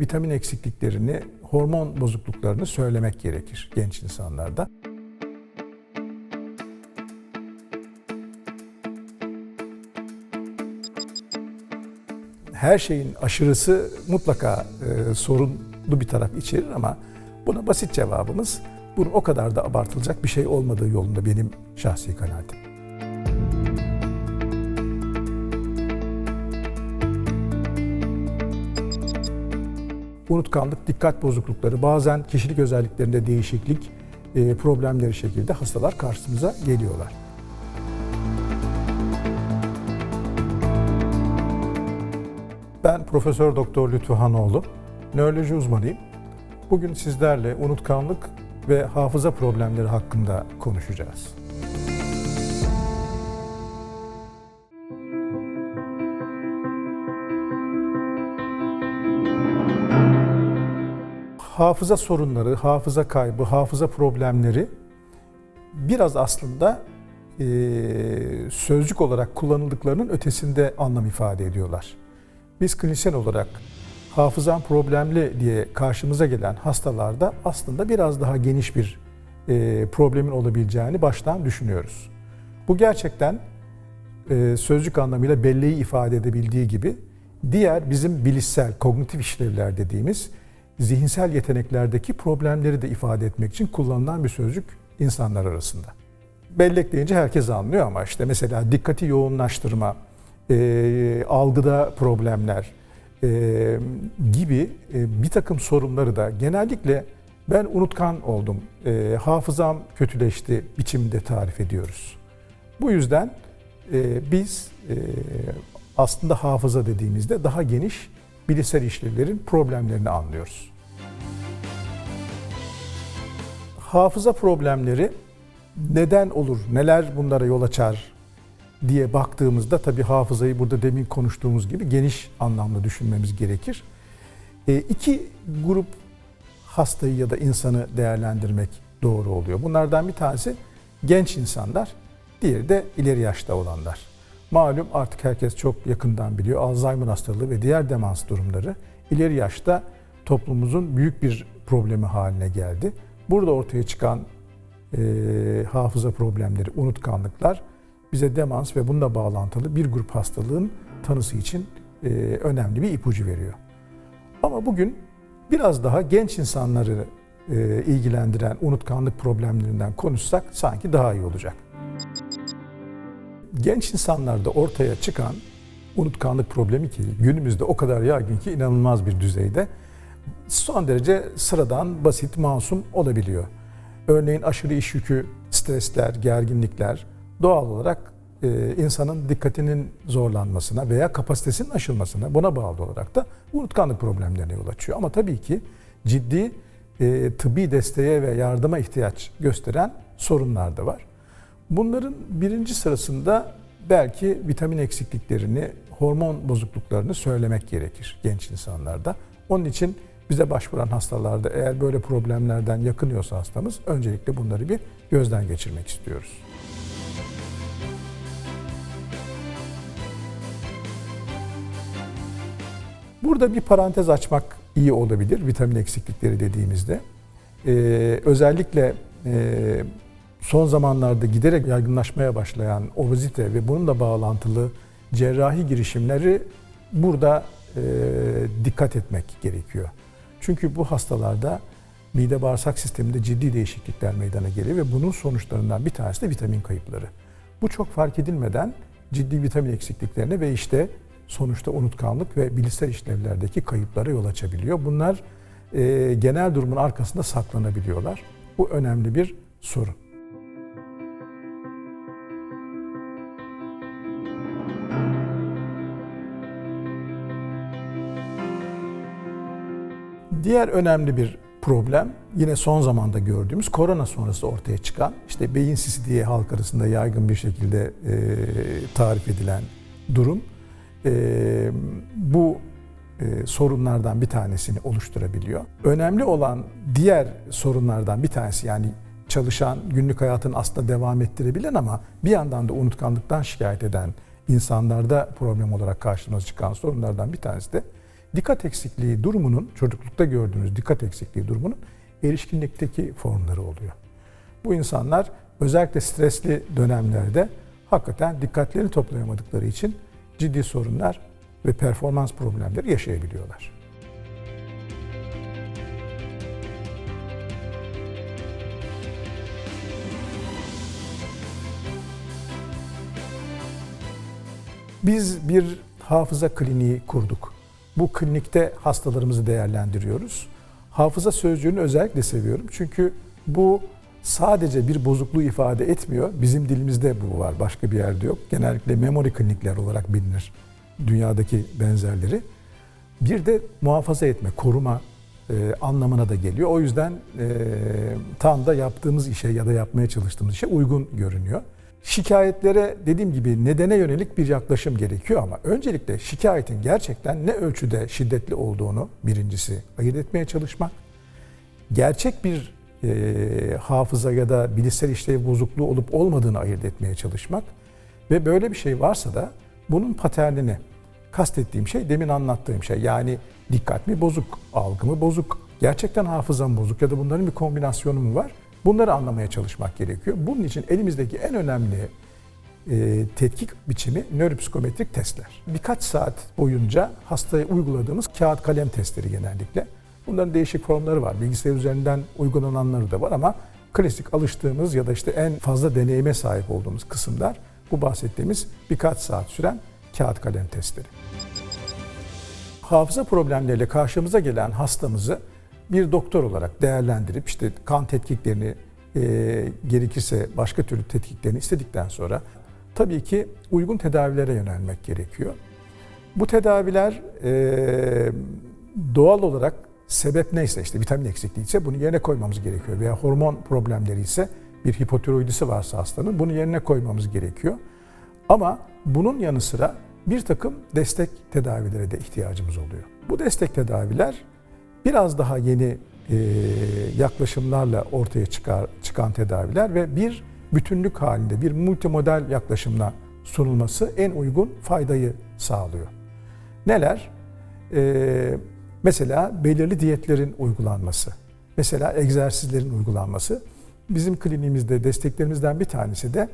vitamin eksikliklerini, hormon bozukluklarını söylemek gerekir genç insanlarda. Her şeyin aşırısı mutlaka e, sorunlu bir taraf içerir ama buna basit cevabımız bunun o kadar da abartılacak bir şey olmadığı yolunda benim şahsi kanaatim. Unutkanlık, dikkat bozuklukları, bazen kişilik özelliklerinde değişiklik e, problemleri şekilde hastalar karşımıza geliyorlar. Ben Profesör Doktor Lütfü Hanoğlu, nöroloji uzmanıyım. Bugün sizlerle unutkanlık ve hafıza problemleri hakkında konuşacağız. Hafıza sorunları, hafıza kaybı, hafıza problemleri biraz aslında e, sözcük olarak kullanıldıklarının ötesinde anlam ifade ediyorlar. Biz klinisyen olarak hafızan problemli diye karşımıza gelen hastalarda aslında biraz daha geniş bir e, problemin olabileceğini baştan düşünüyoruz. Bu gerçekten e, sözcük anlamıyla belleği ifade edebildiği gibi diğer bizim bilişsel, kognitif işlevler dediğimiz zihinsel yeteneklerdeki problemleri de ifade etmek için kullanılan bir sözcük insanlar arasında. Bellek deyince herkes anlıyor ama işte mesela dikkati yoğunlaştırma, e, algıda problemler e, gibi e, bir takım sorunları da genellikle ben unutkan oldum, e, hafızam kötüleşti biçimde tarif ediyoruz. Bu yüzden e, biz e, aslında hafıza dediğimizde daha geniş bilişsel işlevlerin problemlerini anlıyoruz. Hafıza problemleri neden olur, neler bunlara yol açar diye baktığımızda tabii hafızayı burada demin konuştuğumuz gibi geniş anlamda düşünmemiz gerekir. E, iki grup hastayı ya da insanı değerlendirmek doğru oluyor. Bunlardan bir tanesi genç insanlar, diğeri de ileri yaşta olanlar. Malum artık herkes çok yakından biliyor Alzheimer hastalığı ve diğer demans durumları ileri yaşta toplumumuzun büyük bir problemi haline geldi. Burada ortaya çıkan e, hafıza problemleri, unutkanlıklar bize demans ve bununla bağlantılı bir grup hastalığın tanısı için e, önemli bir ipucu veriyor. Ama bugün biraz daha genç insanları e, ilgilendiren unutkanlık problemlerinden konuşsak sanki daha iyi olacak. Genç insanlarda ortaya çıkan unutkanlık problemi ki günümüzde o kadar yaygın ki inanılmaz bir düzeyde son derece sıradan, basit, masum olabiliyor. Örneğin aşırı iş yükü, stresler, gerginlikler doğal olarak e, insanın dikkatinin zorlanmasına veya kapasitesinin aşılmasına buna bağlı olarak da unutkanlık problemlerine yol açıyor. Ama tabii ki ciddi e, tıbbi desteğe ve yardıma ihtiyaç gösteren sorunlar da var. Bunların birinci sırasında belki vitamin eksikliklerini, hormon bozukluklarını söylemek gerekir genç insanlarda. Onun için bize başvuran hastalarda eğer böyle problemlerden yakınıyorsa hastamız öncelikle bunları bir gözden geçirmek istiyoruz. Burada bir parantez açmak iyi olabilir vitamin eksiklikleri dediğimizde. Ee, özellikle e, son zamanlarda giderek yaygınlaşmaya başlayan obezite ve bununla bağlantılı cerrahi girişimleri burada e, dikkat etmek gerekiyor. Çünkü bu hastalarda mide bağırsak sisteminde ciddi değişiklikler meydana geliyor ve bunun sonuçlarından bir tanesi de vitamin kayıpları. Bu çok fark edilmeden ciddi vitamin eksikliklerine ve işte sonuçta unutkanlık ve bilişsel işlevlerdeki kayıplara yol açabiliyor. Bunlar e, genel durumun arkasında saklanabiliyorlar. Bu önemli bir sorun. Diğer önemli bir problem yine son zamanda gördüğümüz korona sonrası ortaya çıkan işte beyin sisi diye halk arasında yaygın bir şekilde e, tarif edilen durum e, bu e, sorunlardan bir tanesini oluşturabiliyor. Önemli olan diğer sorunlardan bir tanesi yani çalışan günlük hayatını aslında devam ettirebilen ama bir yandan da unutkanlıktan şikayet eden insanlarda problem olarak karşımıza çıkan sorunlardan bir tanesi de Dikkat eksikliği durumunun, çocuklukta gördüğünüz dikkat eksikliği durumunun erişkinlikteki formları oluyor. Bu insanlar özellikle stresli dönemlerde hakikaten dikkatlerini toplayamadıkları için ciddi sorunlar ve performans problemleri yaşayabiliyorlar. Biz bir hafıza kliniği kurduk. Bu klinikte hastalarımızı değerlendiriyoruz. Hafıza sözcüğünü özellikle seviyorum. Çünkü bu sadece bir bozukluğu ifade etmiyor. Bizim dilimizde bu var, başka bir yerde yok. Genellikle memory klinikler olarak bilinir dünyadaki benzerleri. Bir de muhafaza etme, koruma e, anlamına da geliyor. O yüzden e, tam da yaptığımız işe ya da yapmaya çalıştığımız işe uygun görünüyor. Şikayetlere dediğim gibi nedene yönelik bir yaklaşım gerekiyor ama öncelikle şikayetin gerçekten ne ölçüde şiddetli olduğunu birincisi ayırt etmeye çalışmak. Gerçek bir e, hafıza ya da bilişsel işlev bozukluğu olup olmadığını ayırt etmeye çalışmak ve böyle bir şey varsa da bunun paternini kastettiğim şey demin anlattığım şey yani dikkat mi bozuk, algı mı bozuk, gerçekten hafızam bozuk ya da bunların bir kombinasyonu mu var? Bunları anlamaya çalışmak gerekiyor. Bunun için elimizdeki en önemli e, tetkik biçimi nöropsikometrik testler. Birkaç saat boyunca hastaya uyguladığımız kağıt kalem testleri genellikle. Bunların değişik formları var. Bilgisayar üzerinden uygulananları da var ama klasik alıştığımız ya da işte en fazla deneyime sahip olduğumuz kısımlar bu bahsettiğimiz birkaç saat süren kağıt kalem testleri. Hafıza problemleriyle karşımıza gelen hastamızı bir doktor olarak değerlendirip işte kan tetkiklerini e, gerekirse başka türlü tetkiklerini istedikten sonra tabii ki uygun tedavilere yönelmek gerekiyor. Bu tedaviler e, doğal olarak sebep neyse işte vitamin eksikliği ise bunu yerine koymamız gerekiyor veya hormon problemleri ise bir hipotiroidisi varsa hastanın bunu yerine koymamız gerekiyor. Ama bunun yanı sıra bir takım destek tedavilere de ihtiyacımız oluyor. Bu destek tedaviler biraz daha yeni e, yaklaşımlarla ortaya çıkar, çıkan tedaviler ve bir bütünlük halinde bir multimodel yaklaşımla sunulması en uygun faydayı sağlıyor. Neler? E, mesela belirli diyetlerin uygulanması, mesela egzersizlerin uygulanması. Bizim kliniğimizde desteklerimizden bir tanesi de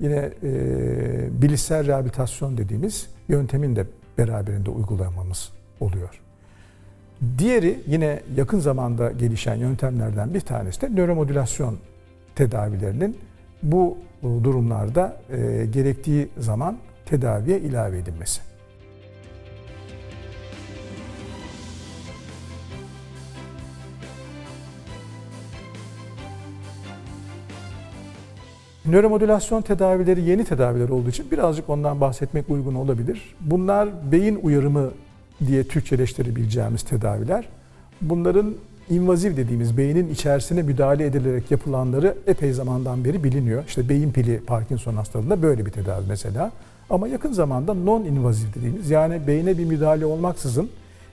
yine e, bilişsel rehabilitasyon dediğimiz yöntemin de beraberinde uygulamamız oluyor. Diğeri yine yakın zamanda gelişen yöntemlerden bir tanesi de nöromodülasyon tedavilerinin bu durumlarda e, gerektiği zaman tedaviye ilave edilmesi. Nöromodülasyon tedavileri yeni tedaviler olduğu için birazcık ondan bahsetmek uygun olabilir. Bunlar beyin uyarımı diye Türkçeleştirebileceğimiz tedaviler. Bunların invaziv dediğimiz beynin içerisine müdahale edilerek yapılanları epey zamandan beri biliniyor. İşte beyin pili Parkinson hastalığında böyle bir tedavi mesela. Ama yakın zamanda non-invaziv dediğimiz yani beyne bir müdahale olmaksızın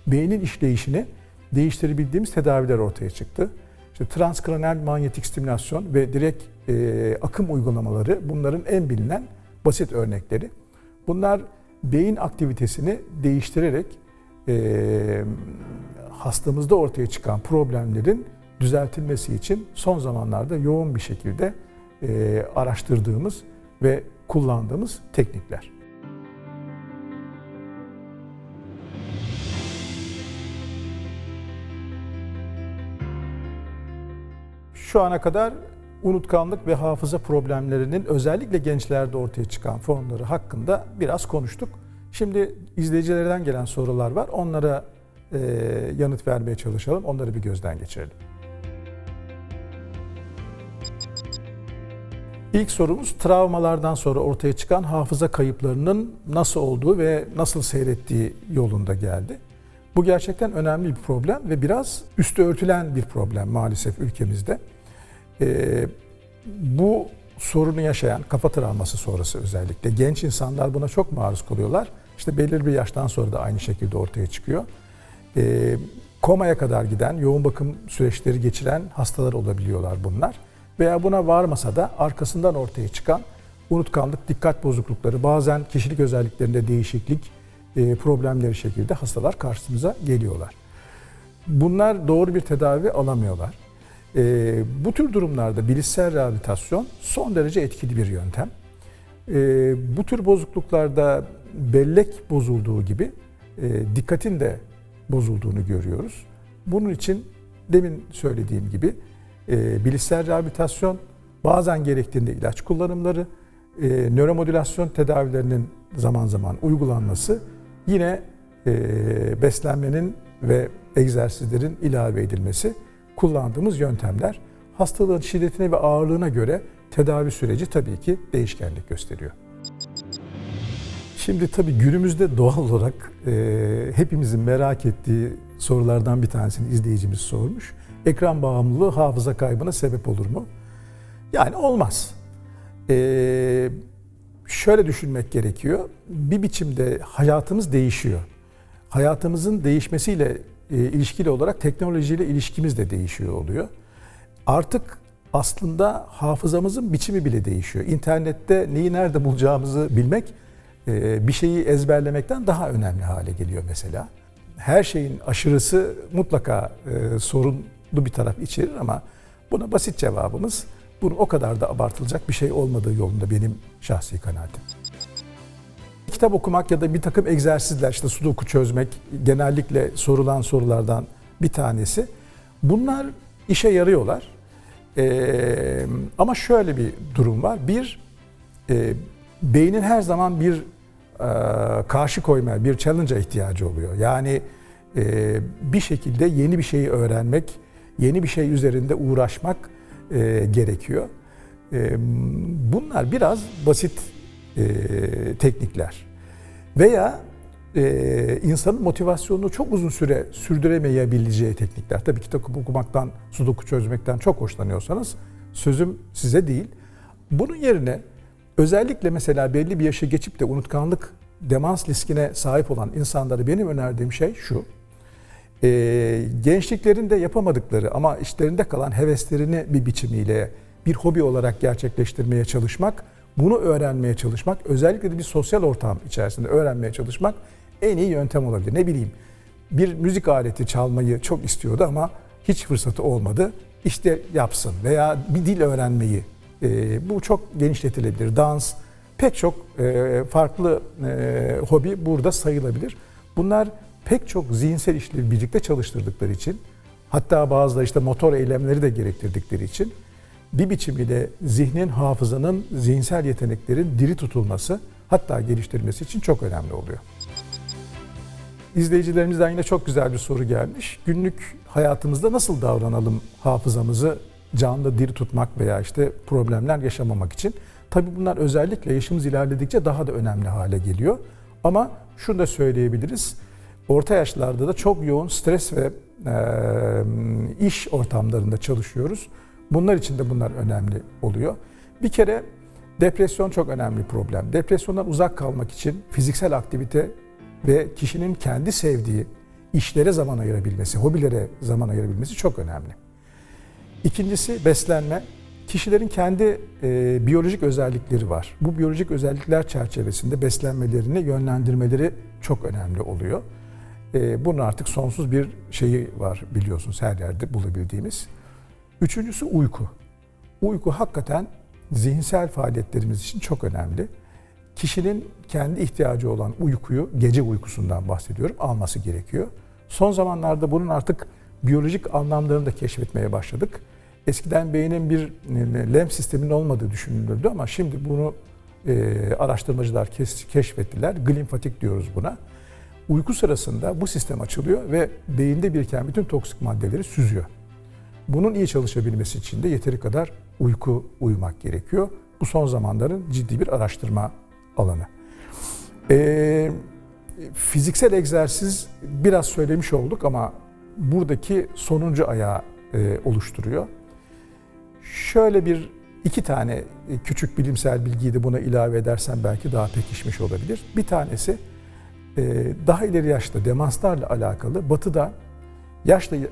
beynin işleyişini değiştirebildiğimiz tedaviler ortaya çıktı. İşte transkraniyal manyetik stimülasyon ve direkt e, akım uygulamaları bunların en bilinen basit örnekleri. Bunlar beyin aktivitesini değiştirerek e, hastamızda ortaya çıkan problemlerin düzeltilmesi için son zamanlarda yoğun bir şekilde e, araştırdığımız ve kullandığımız teknikler. Şu ana kadar unutkanlık ve hafıza problemlerinin özellikle gençlerde ortaya çıkan formları hakkında biraz konuştuk. Şimdi izleyicilerden gelen sorular var. Onlara e, yanıt vermeye çalışalım. Onları bir gözden geçirelim. İlk sorumuz travmalardan sonra ortaya çıkan hafıza kayıplarının nasıl olduğu ve nasıl seyrettiği yolunda geldi. Bu gerçekten önemli bir problem ve biraz üstü örtülen bir problem maalesef ülkemizde. Ee, bu sorunu yaşayan kafa travması sonrası özellikle genç insanlar buna çok maruz kalıyorlar. İşte belirli bir yaştan sonra da aynı şekilde ortaya çıkıyor. E, komaya kadar giden, yoğun bakım süreçleri geçiren hastalar olabiliyorlar bunlar. Veya buna varmasa da arkasından ortaya çıkan unutkanlık, dikkat bozuklukları, bazen kişilik özelliklerinde değişiklik, e, problemleri şekilde hastalar karşımıza geliyorlar. Bunlar doğru bir tedavi alamıyorlar. E, bu tür durumlarda bilişsel rehabilitasyon son derece etkili bir yöntem. E, bu tür bozukluklarda bellek bozulduğu gibi e, dikkatin de bozulduğunu görüyoruz. Bunun için demin söylediğim gibi e, bilişsel rehabilitasyon, bazen gerektiğinde ilaç kullanımları, e, nöromodülasyon tedavilerinin zaman zaman uygulanması yine e, beslenmenin ve egzersizlerin ilave edilmesi kullandığımız yöntemler. Hastalığın şiddetine ve ağırlığına göre tedavi süreci tabii ki değişkenlik gösteriyor. Şimdi tabii günümüzde doğal olarak e, hepimizin merak ettiği sorulardan bir tanesini izleyicimiz sormuş. Ekran bağımlılığı hafıza kaybına sebep olur mu? Yani olmaz. E, şöyle düşünmek gerekiyor. Bir biçimde hayatımız değişiyor. Hayatımızın değişmesiyle e, ilişkili olarak teknolojiyle ilişkimiz de değişiyor oluyor. Artık aslında hafızamızın biçimi bile değişiyor. İnternette neyi nerede bulacağımızı bilmek bir şeyi ezberlemekten daha önemli hale geliyor mesela. Her şeyin aşırısı mutlaka e, sorunlu bir taraf içerir ama buna basit cevabımız bunun o kadar da abartılacak bir şey olmadığı yolunda benim şahsi kanaatim. Kitap okumak ya da bir takım egzersizler işte sudoku çözmek genellikle sorulan sorulardan bir tanesi. Bunlar işe yarıyorlar. Ee, ama şöyle bir durum var. Bir, e, beynin her zaman bir karşı koymaya, bir challenge'a ihtiyacı oluyor. Yani e, bir şekilde yeni bir şeyi öğrenmek, yeni bir şey üzerinde uğraşmak e, gerekiyor. E, bunlar biraz basit e, teknikler. Veya e, insanın motivasyonunu çok uzun süre sürdüremeyebileceği teknikler. Tabii kitap okumaktan, sudoku çözmekten çok hoşlanıyorsanız sözüm size değil. Bunun yerine özellikle mesela belli bir yaşa geçip de unutkanlık demans riskine sahip olan insanlara benim önerdiğim şey şu. E, gençliklerinde yapamadıkları ama işlerinde kalan heveslerini bir biçimiyle bir hobi olarak gerçekleştirmeye çalışmak, bunu öğrenmeye çalışmak, özellikle de bir sosyal ortam içerisinde öğrenmeye çalışmak en iyi yöntem olabilir. Ne bileyim bir müzik aleti çalmayı çok istiyordu ama hiç fırsatı olmadı. İşte yapsın veya bir dil öğrenmeyi e, bu çok genişletilebilir. Dans, pek çok e, farklı e, hobi burada sayılabilir. Bunlar pek çok zihinsel işleri birlikte çalıştırdıkları için hatta bazıları işte motor eylemleri de gerektirdikleri için bir biçimiyle zihnin, hafızanın, zihinsel yeteneklerin diri tutulması hatta geliştirilmesi için çok önemli oluyor. İzleyicilerimizden yine çok güzel bir soru gelmiş. Günlük hayatımızda nasıl davranalım hafızamızı canlı diri tutmak veya işte problemler yaşamamak için? Tabii bunlar özellikle yaşımız ilerledikçe daha da önemli hale geliyor. Ama şunu da söyleyebiliriz. Orta yaşlarda da çok yoğun stres ve e, iş ortamlarında çalışıyoruz. Bunlar için de bunlar önemli oluyor. Bir kere depresyon çok önemli problem. Depresyondan uzak kalmak için fiziksel aktivite ve kişinin kendi sevdiği işlere zaman ayırabilmesi, hobilere zaman ayırabilmesi çok önemli. İkincisi beslenme. Kişilerin kendi e, biyolojik özellikleri var. Bu biyolojik özellikler çerçevesinde beslenmelerini yönlendirmeleri çok önemli oluyor. E, bunun artık sonsuz bir şeyi var biliyorsunuz her yerde bulabildiğimiz. Üçüncüsü uyku. Uyku hakikaten zihinsel faaliyetlerimiz için çok önemli. Kişinin kendi ihtiyacı olan uykuyu, gece uykusundan bahsediyorum, alması gerekiyor. Son zamanlarda bunun artık biyolojik anlamlarını da keşfetmeye başladık. Eskiden beynin bir lem sisteminin olmadığı düşünülürdü ama şimdi bunu e, araştırmacılar keşfettiler. Glimfatik diyoruz buna. Uyku sırasında bu sistem açılıyor ve beyinde biriken bütün toksik maddeleri süzüyor. Bunun iyi çalışabilmesi için de yeteri kadar uyku uyumak gerekiyor. Bu son zamanların ciddi bir araştırma alanı. Ee, fiziksel egzersiz biraz söylemiş olduk ama buradaki sonuncu ayağı e, oluşturuyor. Şöyle bir iki tane küçük bilimsel bilgiyi de buna ilave edersen belki daha pekişmiş olabilir. Bir tanesi e, daha ileri yaşta demanslarla alakalı batıda yaşla e,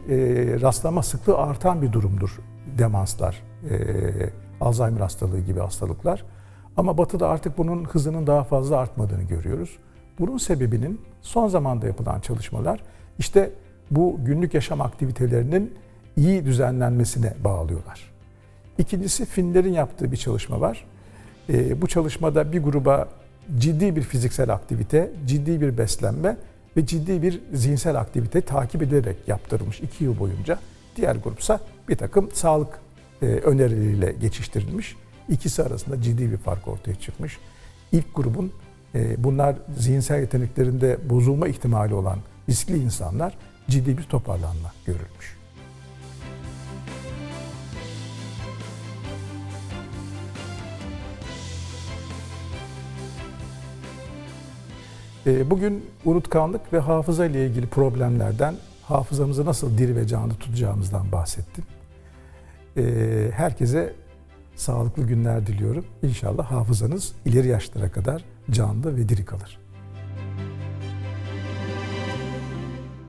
rastlama sıklığı artan bir durumdur demanslar, e, Alzheimer hastalığı gibi hastalıklar. Ama batıda artık bunun hızının daha fazla artmadığını görüyoruz. Bunun sebebinin son zamanda yapılan çalışmalar işte bu günlük yaşam aktivitelerinin iyi düzenlenmesine bağlıyorlar. İkincisi Finlerin yaptığı bir çalışma var. Ee, bu çalışmada bir gruba ciddi bir fiziksel aktivite, ciddi bir beslenme ve ciddi bir zihinsel aktivite takip edilerek yaptırılmış iki yıl boyunca. Diğer grupsa bir takım sağlık e, önerileriyle geçiştirilmiş. İkisi arasında ciddi bir fark ortaya çıkmış. İlk grubun e, bunlar zihinsel yeteneklerinde bozulma ihtimali olan riskli insanlar ciddi bir toparlanma görülmüş. Bugün unutkanlık ve hafıza ile ilgili problemlerden, hafızamızı nasıl diri ve canlı tutacağımızdan bahsettim. E, Herkese sağlıklı günler diliyorum. İnşallah hafızanız ileri yaşlara kadar canlı ve diri kalır.